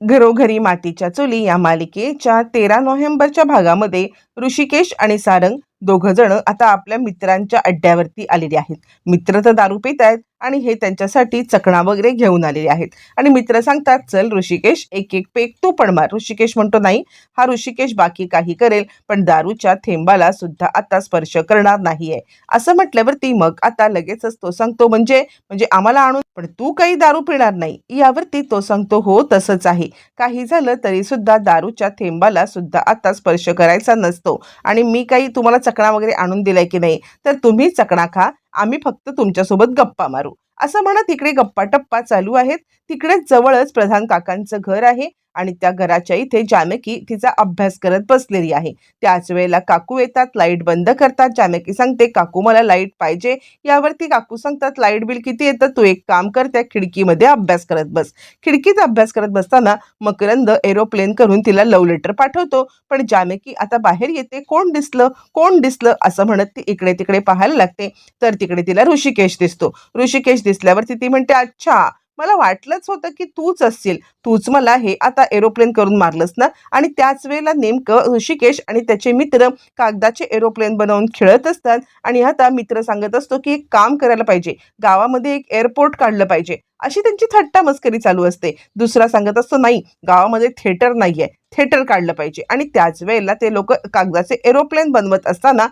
घरोघरी मातीच्या चुली या मालिकेच्या तेरा नोव्हेंबरच्या भागामध्ये ऋषिकेश आणि सारंग दोघं जण आता आपल्या मित्रांच्या अड्ड्यावरती आलेले आहेत. मित्र तर दारू पित आहेत आणि हे त्यांच्यासाठी चकणा वगैरे घेऊन आलेले आहेत. आणि मित्र सांगतात चल ऋषिकेश एक एक पेक तू पण मार. ऋषिकेश म्हणतो नाही हा ऋषिकेश बाकी काही करेल पण दारूच्या थेंबाला सुद्धा आता स्पर्श करणार नाहीये. असं म्हटल्यावरती मग आता लगेचच तो सांगतो म्हणजे म्हणजे आम्हाला आणून पण तू काही दारू पिणार नाही. यावरती तो सांगतो हो तसंच आहे. काही झालं तरी सुद्धा दारूच्या थेंबाला सुद्धा आता स्पर्श करायचा नसतो. आणि मी काही तुम्हाला चकणा वगैरे आणून दिलाय की नाही तर तुम्ही चकणा खा. आम्ही फक्त तुमच्यासोबत गप्पा मारू. असं म्हणत तिकडे गप्पा टप्पा चालू आहेत. तिकडेच जवळच प्रधान काकांचं घर आहे. आणि त्या घराच्या इथे जामेकी तिचा अभ्यास करत बसलेली आहे. त्याच वेळेला काकू येतात लाइट बंद करतात. जामेकी सांगते काकू मला लाइट पाहिजे. यावरती काकू सांगतात लाइट बिल किती येतं? तू एक काम कर त्या खिडकीमध्ये अभ्यास करत बस. खिडकीत अभ्यास करत बसताना मकरंद एरोप्लेन करून तिला लव लेटर पाठवतो. पण जामेकी आता बाहेर येते. कोण दिसलं? कोण दिसलं? असं म्हणत ती इकडे तिकडे पाहायला लागते. तर तिकडे तिला ऋषिकेश दिसतो. ऋषिकेश दिसल्यावरती ती म्हणते अच्छा मला वाटलंच होतं की तूच असशील. तूच मला हे आता एरोप्लेन करून मारलंस ना? आणि त्याच वेळेला नेमकं ऋषिकेश आणि त्याचे मित्र कागदाचे एरोप्लेन बनवून खेळत असतात आणि आता मित्र सांगत असतो की एक काम करायला पाहिजे. गावामध्ये एक एअरपोर्ट काढलं पाहिजे. अशी त्यांची थट्टा मस्करी चालू असते. दुसरा सांगत असतो नाही गावामध्ये थिएटर आहे थिएटर काढलं पाहिजे. आणि त्याच वेळेला ते लोक कागदाचे एरोप्लेन बनवत असताना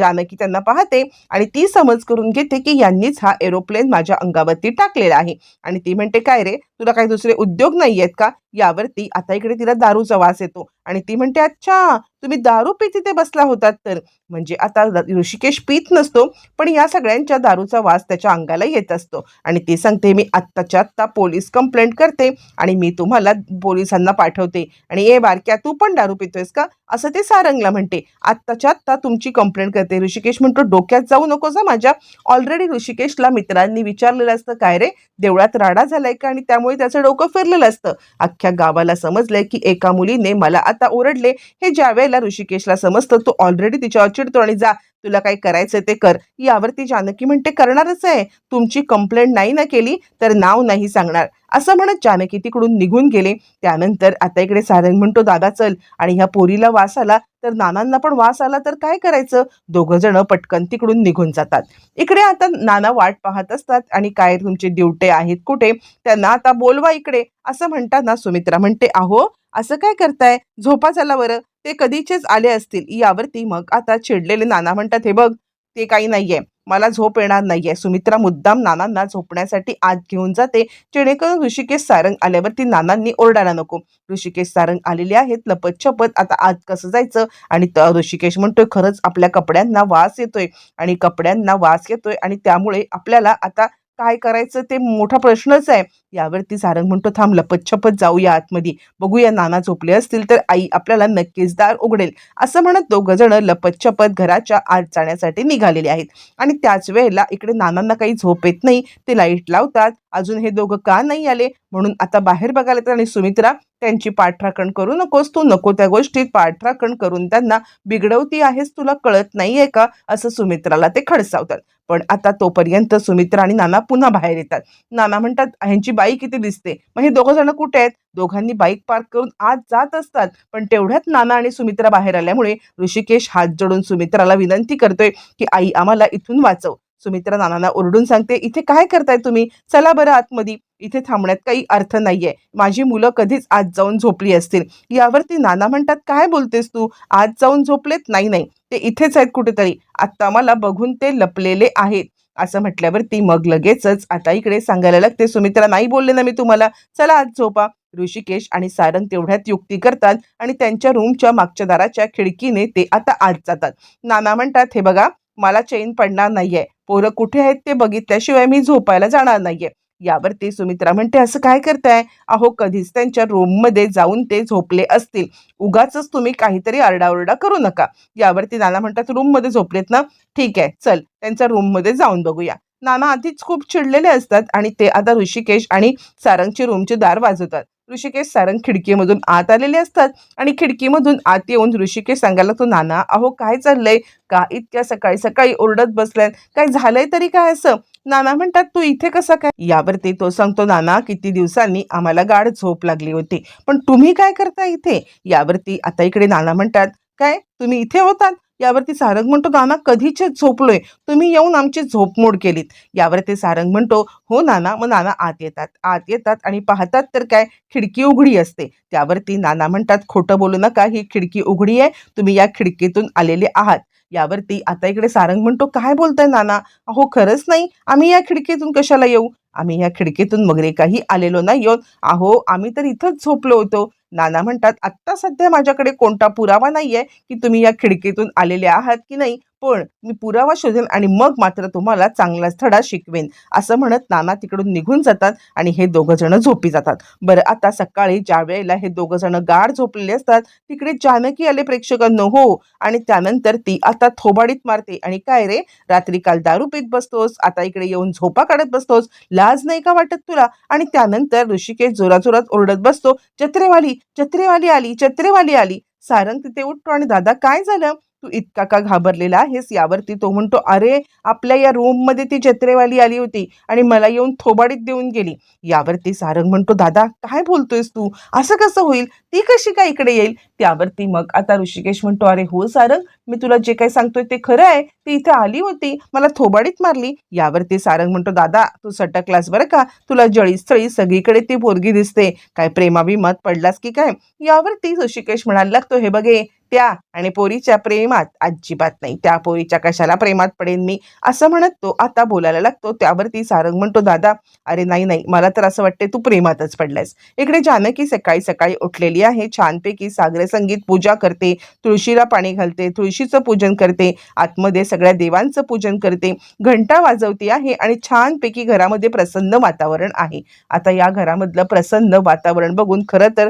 जानकी त्यांना पाहते आणि ती समज करून घेते की यांनीच हा एरोप्लेन माझ्या अंगावरती टाकलेला आहे. आणि ती म्हणते काय रे तुला काही दुसरे उद्योग नाही आहेत का? यावरती आता इकडे तिला दारूचा वास येतो. आणि ती म्हणते अच्छा तुम्ही दारू पीत तिथे बसला होतात तर. म्हणजे आता ऋषिकेश पीत नसतो पण या सगळ्यांच्या दारूचा वास त्याच्या अंगाला येत असतो. आणि ती सांगते मी आत्ताच्या आत्ता पोलीस कंप्लेंट करते आणि मी तुम्हाला पोलिसांना पाठवते. आणि ए बारक्या तू पण दारू पितोयस का? असं ते सारंगला म्हणते. आत्ताच्या आत्ता तुमची कंप्लेंट करते. ऋषिकेश म्हणतो डोक्यात जाऊ नकोस माझ्या. ऑलरेडी ऋषिकेशला मित्रांनी विचारलेलं असतं काय रे देवळात राडा झालाय का? आणि त्यामुळे त्याचं डोकं फिरलेलं असतं. अख्ख्या गावाला समजलंय की एका मुलीने मला आता ओरडले. हे ज्या वेळेला ऋषिकेशला समजतं तो ऑलरेडी तिच्यावर चिडतो आणि जा तुला काय करायचं ते कर. यावरती जानकी म्हणते करणारच आहे. तुमची कंप्लेंट नाही ना केली तर नाव नाही सांगणार. असं म्हणत जानकी तिकडून निघून गेले. त्यानंतर आता इकडे सारंग म्हणतो दादा चल. आणि ह्या पोरीला वास आला तर नानांना पण वास आला तर काय करायचं? दोघं जण पटकन तिकडून निघून जातात. इकडे आता नाना वाट पाहत असतात आणि काय तुमचे ड्युटे आहेत कुठे? त्यांना आता बोलवा इकडे. असं म्हणताना सुमित्रा. म्हणते अहो असं काय करताय? झोपा चला बरं. ते कधीचेच आले असतील. यावरती मग आता चिडलेले नाना म्हणतात हे बघ ते काही नाहीये. मला झोप येणार नाहीये. सुमित्रा मुद्दाम नानांना झोपण्यासाठी आत घेऊन जाते. जेणेकरून ऋषिकेश सारंग आल्यावर ती नानांनी ओरडायला नको. ऋषिकेश सारंग आलेले आहेत लपत छपत आता आत कसं जायचं? आणि त- ऋषिकेश म्हणतोय खरंच आपल्या कपड्यांना वास येतोय. आणि कपड्यांना वास येतोय आणि त्यामुळे आपल्याला आता काय करायचं ते मोठा प्रश्नच आहे. यावरती सारंग म्हणतो थांब लपतछपत जाऊया आतमध्ये. बघूया नाना झोपले असतील तर आई आपल्याला नक्कीच दार उघडेल. असं म्हणत दोघं जण लपतछपत घराच्या आत जाण्यासाठी निघालेले आहेत. आणि त्याच वेळेला इकडे नानांना काही झोप येत नाही. ते लाइट लावतात. अजून हे दोघं का नाही आले? म्हणून आता बाहेर बघायला येतात. आणि सुमित्रा त्यांची पाठराखण करू नकोस तू नको त्या गोष्टीत पाठराखण करून त्यांना बिघडवती आहेस तुला कळत नाहीये का? असं सुमित्राला ते खडसावतात. पण आता तोपर्यंत सुमित्रा आणि नाना पुन्हा बाहेर येतात. नाना म्हणतात ह्यांची बाईक किती दिसते. मग हे दोघं जण कुठे आहेत? दोघांनी बाईक पार्क करून आत जात असतात. पण तेवढ्यात नाना आणि सुमित्रा बाहेर आल्यामुळे ऋषिकेश हात जोडून सुमित्राला विनंती करतोय की आई आम्हाला इथून वाचव. सुमित्रा नानांना ओरडून सांगते इथे काय करताय तुम्ही? चला बरं आतमध्ये. इथे थांबण्यात काही अर्थ नाहीये. माझी मुलं कधीच आत जाऊन झोपली असतील. यावरती नाना म्हणतात काय बोलतेस तू? आत जाऊन झोपलेत? नाही नाही. ते इथेच आहेत कुठेतरी. आत्ता मला बघून ते लपलेले आहेत. असं म्हटल्यावर ती मग लगेचच आता इकडे सांगायला लागते सुमित्रा नाही बोलले ना मी तुम्हाला. चला आज झोपा. ऋषिकेश आणि सारंग तेवढ्यात युक्ती करतात आणि त्यांच्या रूमच्या मागच्या दाराच्या खिडकीने ते आता आत जातात. नाना म्हणतात हे बघा मला चैन पडणार नाहीये. पोरं कुठे आहेत ते बघितल्याशिवाय मी झोपायला जाणार नाहीये. यावरती सुमित्रा म्हणते असं काय करताय? अहो कधीच त्यांच्या रूममध्ये जाऊन ते झोपले असतील. उगाच तुम्ही काहीतरी आरडाओरडा करू नका. यावरती नाना म्हणतात रूममध्ये झोपलेत ना? ठीक आहे चल त्यांच्या रूममध्ये जाऊन बघूया. नाना आधीच खूप चिडलेले असतात आणि ते आता ऋषिकेश आणि सारंगची रूमचे दार वाजवतात. ऋषिकेश सारंग खिडकीमधून आत आलेले असतात. आणि खिडकीमधून आत येऊन ऋषिकेश सांगायला तो नाना अहो काय चाललंय? का इतक्या सकाळी सकाळी ओरडत बसल्यात काय झालंय तरी काय असं? नाना म्हणतात तू इथे कसा काय? यावरती तो सांगतो नाना किती दिवसांनी आम्हाला गाढ झोप लागली होती. पण तुम्ही काय करता इथे? यावरती आता इकडे नाना म्हणतात काय? तुम्ही इथे होतात? यावरती सारंग म्हणतो नाना कधीच झोपलोय? तुम्ही येऊन आमची झोपमोड केलीत. यावरती सारंग म्हणतो हो नाना. मग नाना आत येतात. आत येतात आणि पाहतात तर काय खिडकी उघडी असते. त्यावरती नाना म्हणतात खोटं बोलू नका ही खिडकी उघडी आहे. तुम्ही या खिडकीतून आलेले आहात. यावरती आता इकडे सारंग म्हणतो काय बोलताय नाना? अहो खरंच नाही. आम्ही या खिडकीतून कशाला येऊ? आम्ही या खिडकीतून वगैरे काही आलेलो नाही येऊन अहो आम्ही तर इथंच झोपलो होतो. नाना म्हणतात आत्ता सध्या माझ्याकडे कोणता पुरावा नाहीये की तुम्ही या खिडकीतून आलेले आहात की नाही? पण मी पुरावा शोधेन आणि मग मात्र तुम्हाला चांगलाच धडा शिकवेन. असं म्हणत नाना तिकडून निघून जातात आणि हे दोघं जण झोपी जातात. बरं आता सकाळी ज्या वेळेला हे दोघं जण गाढ झोपलेले असतात तिकडे जानकी आले प्रेक्षकांनो हो. आणि त्यानंतर ती आता थोबाडीत मारते आणि काय रे? रात्री काल दारू पीत बसतोस आता इकडे येऊन झोपा काढत बसतोस लाज नाही का वाटत तुला? आणि त्यानंतर ऋषिकेश जोराजोरात ओरडत बसतो चत्रेवाली चत्रेवाली आली चत्रेवाली आली. सारंग तिथे उठतो आणि दादा काय झालं? तू इतका का घाबरलेला आहेस? यावरती तो म्हणतो अरे आपल्या या रूममध्ये ती जत्रेवाली आली होती आणि मला येऊन थोबाडीत देऊन गेली. यावरती सारंग म्हणतो दादा काय बोलतोयस तू? असं कसं होईल? ती कशी काय इकडे येईल? त्यावरती मग आता ऋषिकेश म्हणतो अरे हो सारंग मी तुला जे काही सांगतोय ते खरं आहे. ती इथे आली होती मला थोबाडीत मारली. यावरती सारंग म्हणतो दादा तू सटकलास बरं का? तुला जळीस्थळी सगळीकडे ती पोरगी दिसते. काय प्रेमाभिमत पडलास की काय? यावरती ऋषिकेश म्हणायला लागतो हे बघे त्या आणि पोरीच्या प्रेमात अजिबात नाही. त्या पोरीच्या कशाला प्रेमात पडेन मी? असं म्हणत तो आता बोलायला लागतो. त्यावरती सारंग म्हणतो दादा अरे नाही नाही. मला तर असं वाटते तू प्रेमातच पडलायस. इकडे जानकी सकाळी सकाळी उठलेली आहे. छानपैकी सागरे संगीत पूजा करते. तुळशीला पाणी घालते. तुळशीचं पूजन करते. आतमध्ये सगळ्या देवांचं पूजन करते. घंटा वाजवते आहे आणि छानपैकी घरामध्ये प्रसन्न वातावरण आहे. आता या घरामधलं प्रसन्न वातावरण बघून खरं तर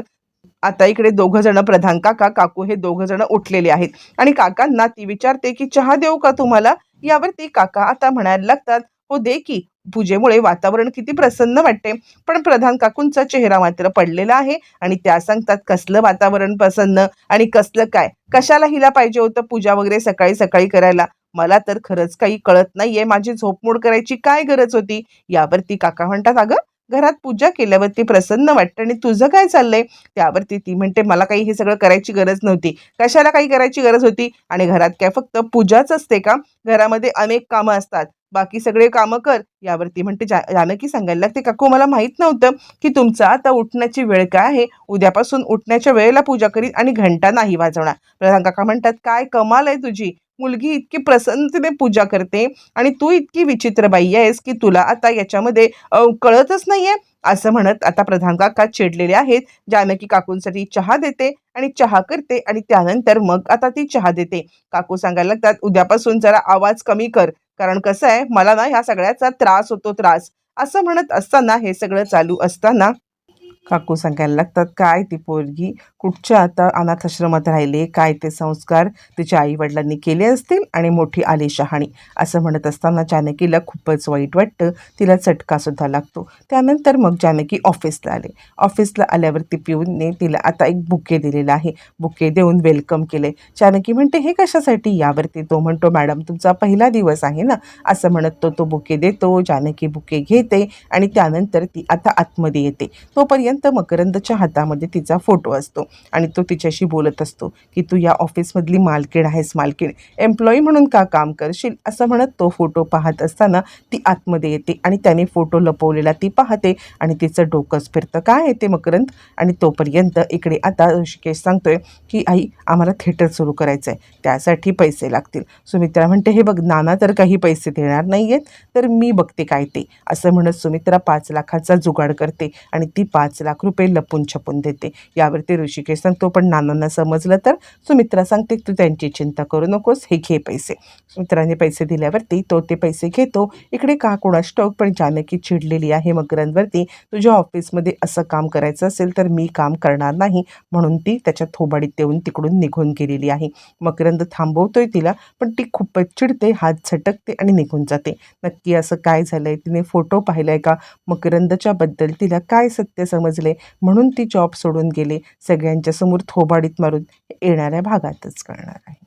आता इकडे दोघं जण प्रधान काका काकू हे दोघं जण उठलेले आहेत. आणि काकांना ती विचारते की चहा देऊ का तुम्हाला? यावरती काका आता म्हणायला लागतात हो दे की. पूजेमुळे वातावरण किती प्रसन्न वाटते. पण प्रधान काकूंचा चेहरा मात्र पडलेला आहे आणि त्या सांगतात कसलं वातावरण प्रसन्न आणि कसलं काय? कशाला हिला पाहिजे होतं पूजा वगैरे सकाळी सकाळी करायला? मला तर खरंच काही कळत नाहीये. माझी झोपमोड करायची काय गरज होती? यावरती काका म्हणतात अगं घरात पूजा केल्यावरती प्रसन्न वाटतं. आणि तुझं काय चाललंय? त्यावरती ती म्हणते मला काही हे सगळं करायची गरज नव्हती. कशाला काही करायची गरज होती? आणि घरात काय? फक्त पूजाच असते का? घरामध्ये अनेक कामं असतात. बाकी सगळे कामं कर. यावरती म्हणते जा जानकी सांगायला लागते काकू मला माहीत नव्हतं की तुमचं आता उठण्याची वेळ काय आहे. उद्यापासून उठण्याच्या वेळेला पूजा करीन आणि घंटा नाही वाजवणार. प्रधान काका म्हणतात काय कमाल आहे तुझी. मुलगी इतकी प्रसन्नतेने पूजा करते आणि तू इतकी विचित्र बाई आहेस की तुला आता याच्यामध्ये कळतच नाहीये. असं म्हणत आता प्रधान काका चिडलेले आहेत. जानकी काकूंसाठी चहा देते आणि चहा करते आणि त्यानंतर मग आता ती चहा देते. काकू सांगायला लागतात उद्यापासून जरा आवाज कमी कर. कारण कसं आहे मला ना ह्या सगळ्याचा त्रास होतो त्रास. असं म्हणत असताना हे सगळं चालू असताना काकू सांगायला लागतात काय ती पोरगी? कुठच्या आता अनाथाश्रमात राहिले काय ते संस्कार तिच्या आई वडिलांनी केले असतील आणि मोठी आली शहाणी? असं म्हणत असताना जानकीला खूपच वाईट वाटतं. तिला चटकासुद्धा लागतो. त्यानंतर मग जानकी ऑफिसला आले. ऑफिसला आल्यावरती पिऊनने तिला आता एक बुके दिलेला आहे. बुके देऊन वेलकम केले जानकी म्हणते हे कशासाठी? यावरती तो म्हणतो मॅडम तुमचा पहिला दिवस आहे ना? असं म्हणत तो तो बुके देतो जानकी बुके घेते आणि त्यानंतर ती आता आतमध्ये येते. तोपर्यंत मकरंदच्या हातामध्ये तिचा फोटो असतो. आणि तो तिच्याशी बोलत असतो की तू या ऑफिसमधली मालकीण आहेस मालकीण. एम्प्लॉई म्हणून का काम करशील? असं म्हणत तो फोटो पाहत असताना ती आतमध्ये येते आणि त्याने फोटो लपवलेला ती पाहते आणि तिचं डोकंच फिरतं. काय आहे ते मकरंद? आणि तोपर्यंत इकडे आता ऋषिकेश सांगतोय की आई आम्हाला थिएटर सुरू करायचं आहे त्यासाठी पैसे लागतील. सुमित्रा म्हणते हे बघ नाना तर काही पैसे देणार नाही आहेत तर मी बघते काय ते. असं म्हणत सुमित्रा पाच लाखाचा जुगाड करते आणि ती पाच लाख रुपये लपून छपून देते. यावरती ऋषी ऋषिकेश सांगतो पण नानांना समजलं तर सुमित्रा सांगते तू त्यांची चिंता करू नकोस हे घे पैसे. सुमित्राने पैसे दिल्यावरती तो ते पैसे घेतो. इकडे का कोणास ठाऊक पण जानकी चिडलेली आहे मकरांवरती तुझ्या ऑफिसमध्ये असं काम करायचं असेल तर मी काम करणार नाही. म्हणून ती त्याच्या थोबाडीत देऊन तिकडून निघून गेलेली आहे. मकरंद थांबवतोय तिला पण ती खूपच चिडते हात झटकते आणि निघून जाते. नक्की असं काय झालंय? तिने फोटो पाहिलाय का? मकरंदच्या बद्दल तिला काय सत्य समजले? म्हणून ती जॉब सोडून गेले. सगळ्यांच्या समोर थोबाडीत मारून येणाऱ्या भागातच कळणार आहे.